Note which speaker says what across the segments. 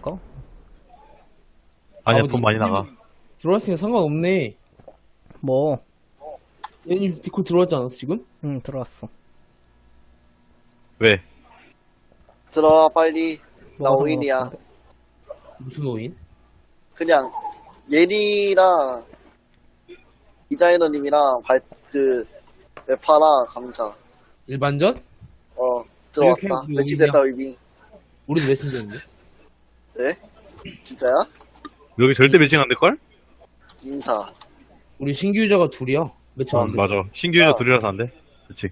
Speaker 1: 들어갈까?
Speaker 2: 아니야
Speaker 3: 아버지,
Speaker 2: 돈 많이 나가
Speaker 3: 들어왔으니까 상관없네.
Speaker 1: 뭐?
Speaker 3: 얘님 디코 들어왔지 않았어, 지금?
Speaker 1: 응 들어왔어.
Speaker 2: 왜?
Speaker 4: 들어와 빨리 나
Speaker 1: 뭐가
Speaker 4: 오인이야
Speaker 1: 상관없는데?
Speaker 3: 무슨 오인?
Speaker 4: 그냥 예리랑 이자이너님이랑 발, 그 웨파랑 감자
Speaker 3: 일반전?
Speaker 4: 어 들어왔다
Speaker 3: 이렇게
Speaker 4: 매치됐다 위빙
Speaker 3: 우리도 메신저인데.
Speaker 4: 네? 진짜야?
Speaker 2: 여기 절대 매칭 안 될걸?
Speaker 4: 인사
Speaker 3: 우리 신규 유저가 둘이야. 매칭
Speaker 2: 안응
Speaker 3: 돼.
Speaker 2: 맞아 신규 유저
Speaker 4: 아.
Speaker 2: 둘이라서 안 돼 그치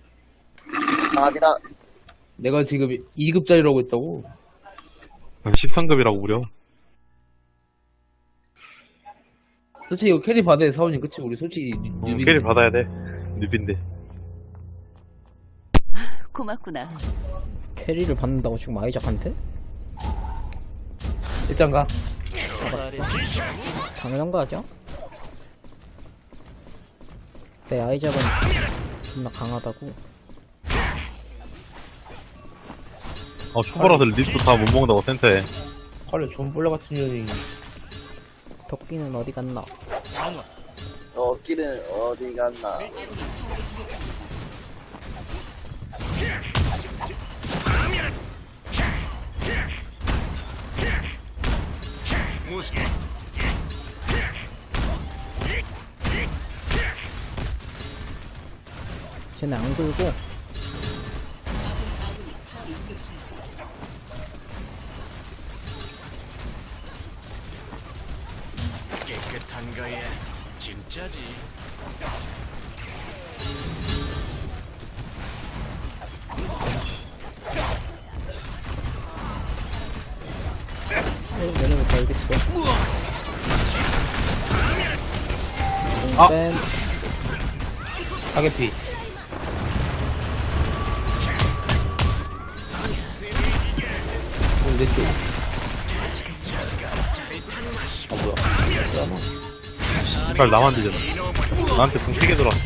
Speaker 4: 아니라
Speaker 3: 내가 지금 2급짜리라고 했다고.
Speaker 2: 13급이라고 무려
Speaker 3: 솔직히 이거 캐리 받아야 사원님, 그치? 우리 솔직히 뉴-
Speaker 2: 어,
Speaker 3: 뉴비인데.
Speaker 2: 캐리 받아야 돼 뉴비인데
Speaker 5: 고맙구나.
Speaker 1: 캐리를 받는다고 지금 아이작한테?
Speaker 3: 일단 가.
Speaker 1: 당연한 거 하죠? 내 아이작은 존나 강하다고.
Speaker 2: 어 초보라서 립도 다 못 먹는다고 센터에
Speaker 3: 칼레 존 볼레 같은 년이.
Speaker 1: 덕기는 어디 갔나?
Speaker 4: 어 끼는 어디 갔나
Speaker 1: 쟤네 안 굴고
Speaker 6: 깨끗한 거야. 진짜지.
Speaker 1: 얘네부터 알겠어.
Speaker 2: 아.
Speaker 1: 뺀.
Speaker 3: 어, 내 쪽. 아, 뭐야.
Speaker 2: 잘 나만 들잖아 나한테 붕 세게 들어왔어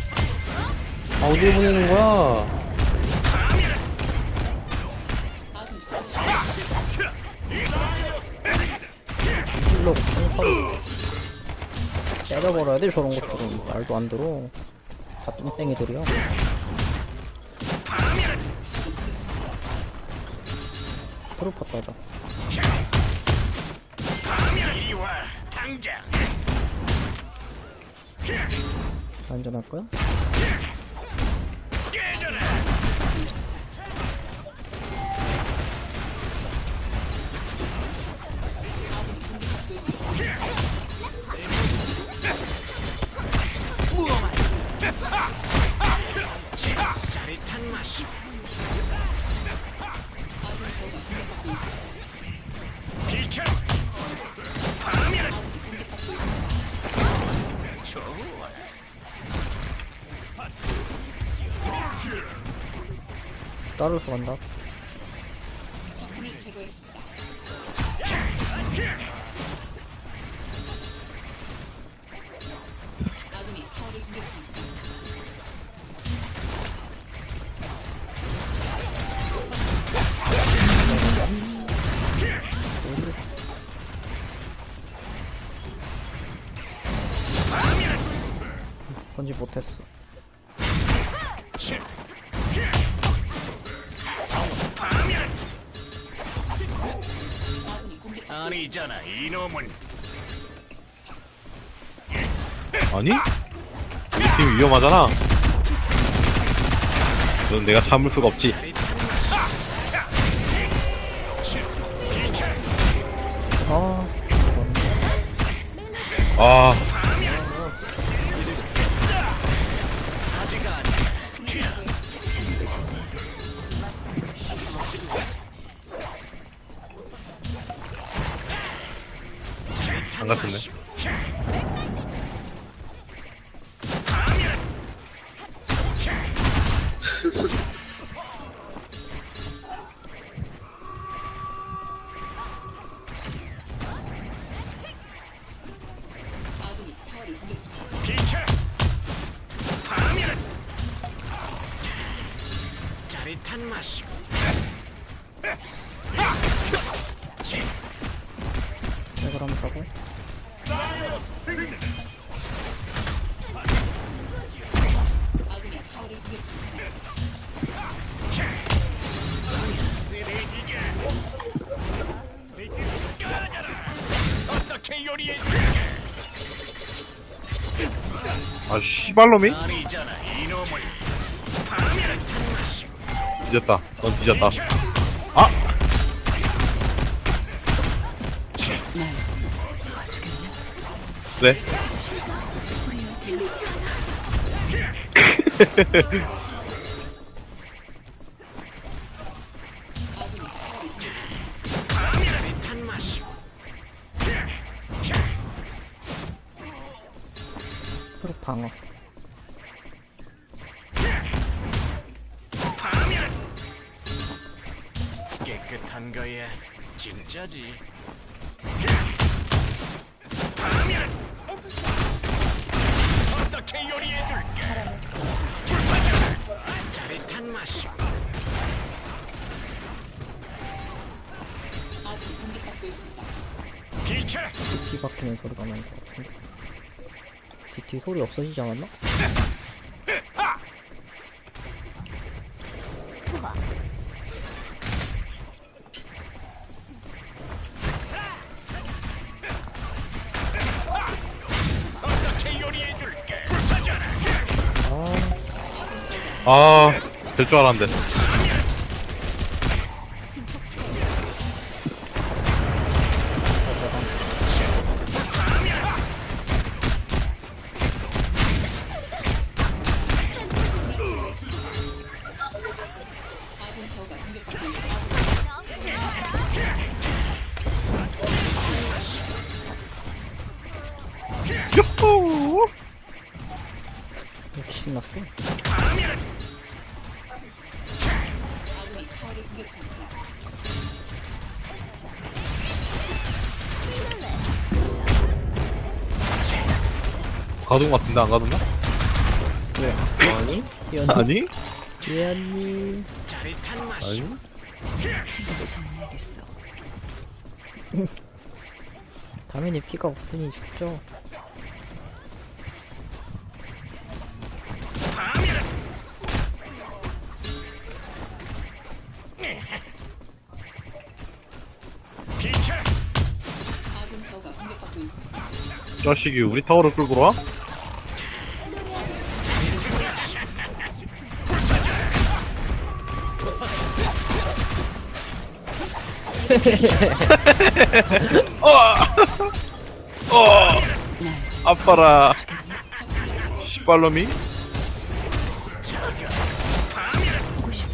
Speaker 3: 아, 어디로 보내는 거야?
Speaker 1: 펑펑 때려버려야 돼 저런 것들은 말도 안 들어 다 뚱땡이들이야 트루퍼 따자. 안전할 거야? 따르서 간다 건지 못했어
Speaker 6: 아니잖아 이놈은.
Speaker 2: 아니? 우리 팀 위험하잖아 넌 내가 참을 수가 없지
Speaker 1: 아
Speaker 2: 아 안 같은데.
Speaker 6: 짜릿한 맛이. 요리해
Speaker 2: 아, 씨발놈이?
Speaker 6: 아니잖아 탄 맛이
Speaker 2: 뒤졌다. 넌 뒤졌다. 아! 네?
Speaker 6: 成功
Speaker 1: 뒤소리 없어지지 않았나? 아,
Speaker 2: 될 줄 알았는데. 가둔 것 같은데, 안 가둔가?
Speaker 1: 왜? 아니? 뛰었니?
Speaker 2: 아니?
Speaker 1: 뛰었니?
Speaker 6: 짜릿한 맛이
Speaker 2: 아니?
Speaker 1: 당연히 피가 없으니 죽죠
Speaker 2: 자식이 우리 타워를 끌고 와? 어! 어! 아파라. 씨발놈이?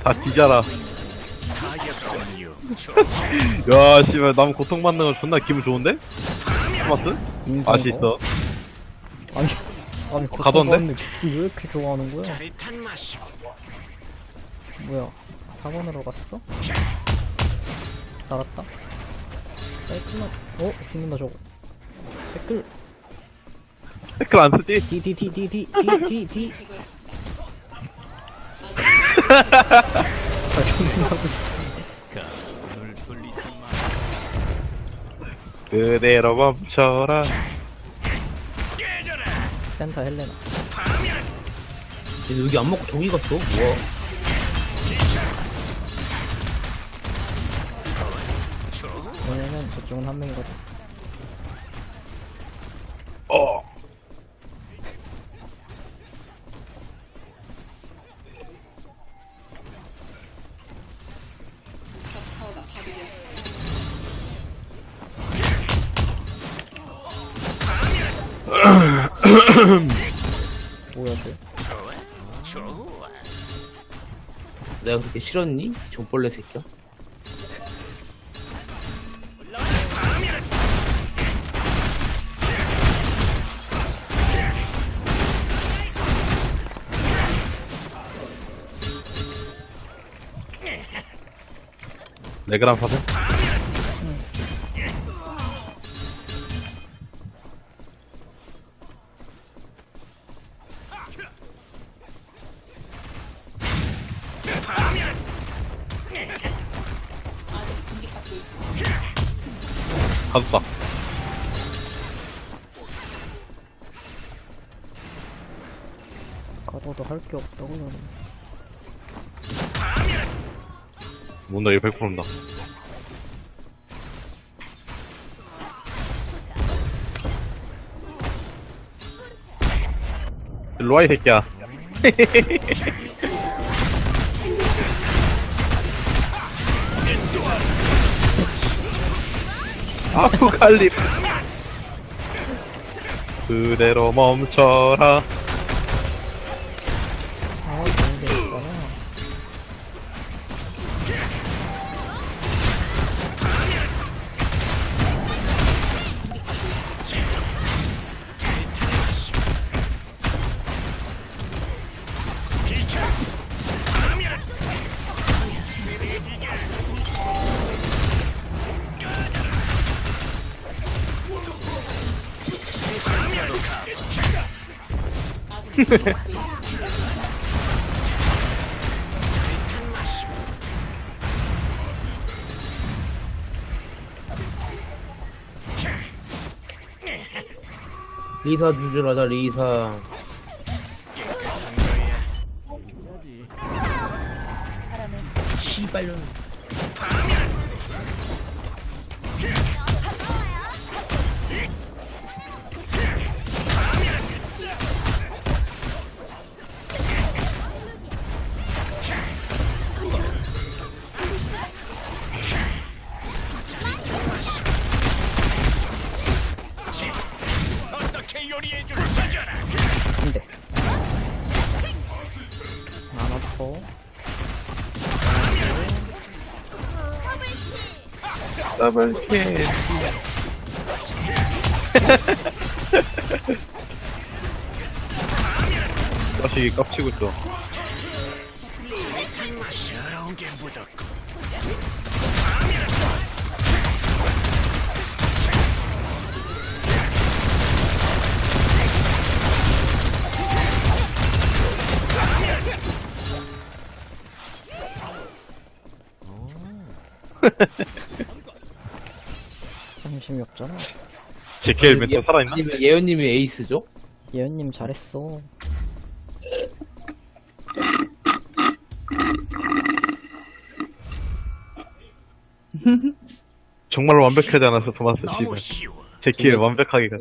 Speaker 2: 다 뒤져라. 야, 씨발, 남 고통받는 거 존나 기분 좋은데? 토마스?
Speaker 1: 인성
Speaker 2: 맛이 있어.
Speaker 1: 아니 아니
Speaker 2: 가던데?
Speaker 1: 고통받는 왜 이렇게 좋아하는 거야? 뭐야 4번으로 갔어? 나갔다 깔끔한 어? 죽는다 저거 댓글
Speaker 2: 댓글 안 쓰지?
Speaker 1: 디디디디디디디디 아 죽는다고 있어
Speaker 2: 그대로 멈춰라.
Speaker 1: 센터 헬레나
Speaker 3: 얘 여기 안 먹고 저기 갔어? 뭐야?
Speaker 1: 왜냐면 저쪽은 한 명이거든
Speaker 2: 어.
Speaker 1: 뭐야 쟤
Speaker 3: 내가 그렇게 싫었니? 존벌레 새끼야?
Speaker 2: 4그람 파세요. 갔어.
Speaker 1: 가둬도 할 게 없다고 나는.
Speaker 2: 뭔다 이거 100%입니다. 일로와 이 새끼야. 아포칼립. 그대로 멈춰라
Speaker 3: 리사 주주라자 리사. 씨발년
Speaker 2: 더블 킬 다시 깝치고 있어.
Speaker 1: 관심이 없잖아.
Speaker 2: 제켈 멘토 살아있나?
Speaker 3: 아니면 예언님이 에이스죠?
Speaker 1: 예언님 잘했어.
Speaker 2: 정말로 완벽하지 않았어 토마스
Speaker 6: 너무
Speaker 2: 씨발
Speaker 6: 쉬워.
Speaker 2: 제킬 완벽하게 가